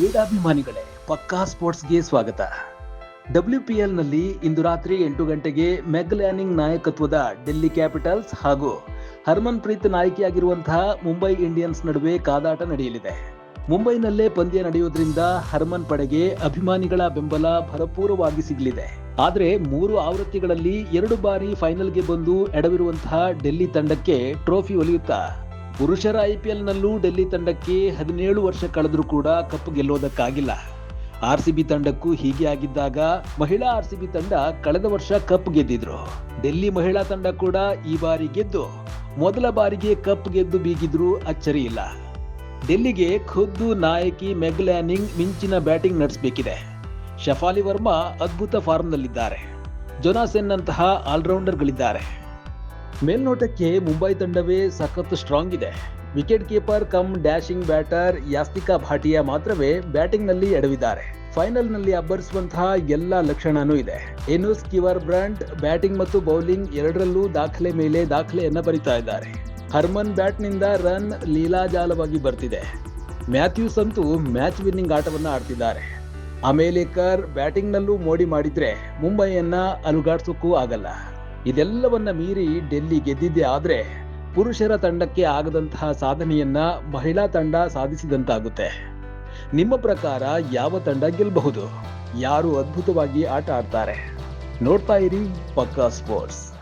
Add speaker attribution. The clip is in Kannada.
Speaker 1: ಕ್ರೀಡಾಭಿಮಾನಿಗಳೇ, ಪಕ್ಕಾ ಸ್ಪೋರ್ಟ್ಸ್ಗೆ ಸ್ವಾಗತ. ಡಬ್ಲ್ಯೂ ಪಿ ನಲ್ಲಿ ಇಂದು ರಾತ್ರಿ ಎಂಟು ಗಂಟೆಗೆ ಮೆಗ್ ಲ್ಯಾನಿಂಗ್ ನಾಯಕತ್ವದ ಡೆಲ್ಲಿ ಕ್ಯಾಪಿಟಲ್ಸ್ ಹಾಗೂ ಹರ್ಮನ್ ಪ್ರೀತ್ ನಾಯಕಿಯಾಗಿರುವಂತಹ ಮುಂಬೈ ಇಂಡಿಯನ್ಸ್ ನಡುವೆ ಕಾದಾಟ ನಡೆಯಲಿದೆ. ಮುಂಬೈನಲ್ಲೇ ಪಂದ್ಯ ನಡೆಯುವುದರಿಂದ ಹರ್ಮನ್ ಪಡೆಗೆ ಅಭಿಮಾನಿಗಳ ಬೆಂಬಲ ಭರಪೂರವಾಗಿ ಸಿಗಲಿದೆ. ಆದರೆ ಮೂರು ಆವೃತ್ತಿಗಳಲ್ಲಿ ಎರಡು ಬಾರಿ ಫೈನಲ್ಗೆ ಬಂದು ಎಡವಿರುವಂತಹ ಡೆಲ್ಲಿ ತಂಡಕ್ಕೆ ಟ್ರೋಫಿ ಒಲಿಯುತ್ತಾ ಪುರುಷರ ಐ ಪಿ ಎಲ್ನಲ್ಲೂ ಡೆಲ್ಲಿ ತಂಡಕ್ಕೆ ಹದಿನೇಳು ವರ್ಷ ಕಳೆದರೂ ಕೂಡ ಕಪ್ ಗೆಲ್ಲೋದಕ್ಕಾಗಿಲ್ಲ. ಆರ್ ಸಿ ಬಿ ತಂಡಕ್ಕೂ ಹೀಗೆ ಆಗಿದ್ದಾಗ ಮಹಿಳಾ ಆರ್ ಸಿ ಬಿ ತಂಡ ಕಳೆದ ವರ್ಷ ಕಪ್ ಗೆದ್ದಿದ್ರು. ಡೆಲ್ಲಿ ಮಹಿಳಾ ತಂಡ ಕೂಡ ಈ ಬಾರಿ ಗೆದ್ದು, ಮೊದಲ ಬಾರಿಗೆ ಕಪ್ ಗೆದ್ದು ಬೀಗಿದ್ರು ಅಚ್ಚರಿ ಇಲ್ಲ. ಡೆಲ್ಲಿಗೆ ಖುದ್ದು ನಾಯಕಿ ಮೆಗ್ಲ್ಯಾನಿಂಗ್ ಮಿಂಚಿನ ಬ್ಯಾಟಿಂಗ್ ನಡೆಸಬೇಕಿದೆ. ಶಫಾಲಿ ವರ್ಮಾ ಅದ್ಭುತ ಫಾರ್ಮ್ನಲ್ಲಿದ್ದಾರೆ. ಜೊನಾಸೆನ್ನಂತಹ ಆಲ್ರೌಂಡರ್ಗಳಿದ್ದಾರೆ. ಮೇಲ್ನೋಟಕ್ಕೆ ಮುಂಬೈ ತಂಡವೇ ಸಖತ್ ಸ್ಟ್ರಾಂಗ್ ಇದೆ. Wicket keeper cum dashing batter Yastika Bhatia ಮಾತ್ರವೇ ಬ್ಯಾಟಿಂಗ್ನಲ್ಲಿ ಎಡವಿದ್ದಾರೆ. ಫೈನಲ್ನಲ್ಲಿ ಅಬ್ಬರಿಸುವಂತಹ ಎಲ್ಲ ಲಕ್ಷಣನೂ ಇದೆ. ಎನುಸ್ ಕಿವರ್ ಬ್ರಾಂಡ್ ಬ್ಯಾಟಿಂಗ್ ಮತ್ತು ಬೌಲಿಂಗ್ ಎರಡರಲ್ಲೂ ದಾಖಲೆ ಮೇಲೆ ದಾಖಲೆಯನ್ನ ಬರಿತಾ ಇದ್ದಾರೆ. ಹರ್ಮನ್ ಬ್ಯಾಟ್ನಿಂದ ರನ್ ಲೀಲಾಜಾಲವಾಗಿ ಬರ್ತಿದೆ. ಮ್ಯಾಥ್ಯೂಸ್ ಅಂತೂ ಮ್ಯಾಚ್ ವಿನ್ನಿಂಗ್ ಆಟವನ್ನ ಆಡ್ತಿದ್ದಾರೆ. ಅಮೇಲೇಕರ್ ಬ್ಯಾಟಿಂಗ್ನಲ್ಲೂ ಮೋಡಿ ಮಾಡಿದ್ರೆ ಮುಂಬೈಯನ್ನ ಅಲುಗಾಡ್ಸೋಕ್ಕೂ ಆಗಲ್ಲ. ಇದೆಲ್ಲವನ್ನ ಮೀರಿ ಡೆಲ್ಲಿ ಗೆದ್ದಿದ್ದೇ ಆದ್ರೆ ಪುರುಷರ ತಂಡಕ್ಕೆ ಆಗದಂತಹ ಸಾಧನೆಯನ್ನ ಮಹಿಳಾ ತಂಡ ಸಾಧಿಸಿದಂತಾಗುತ್ತೆ. ನಿಮ್ಮ ಪ್ರಕಾರ ಯಾವ ತಂಡ ಗೆಲ್ಲಬಹುದು ಯಾರು ಅದ್ಭುತವಾಗಿ ಆಟ ಆಡ್ತಾರೆ? ನೋಡ್ತಾ ಇರಿ ಪಕ್ಕಾ ಸ್ಪೋರ್ಟ್ಸ್.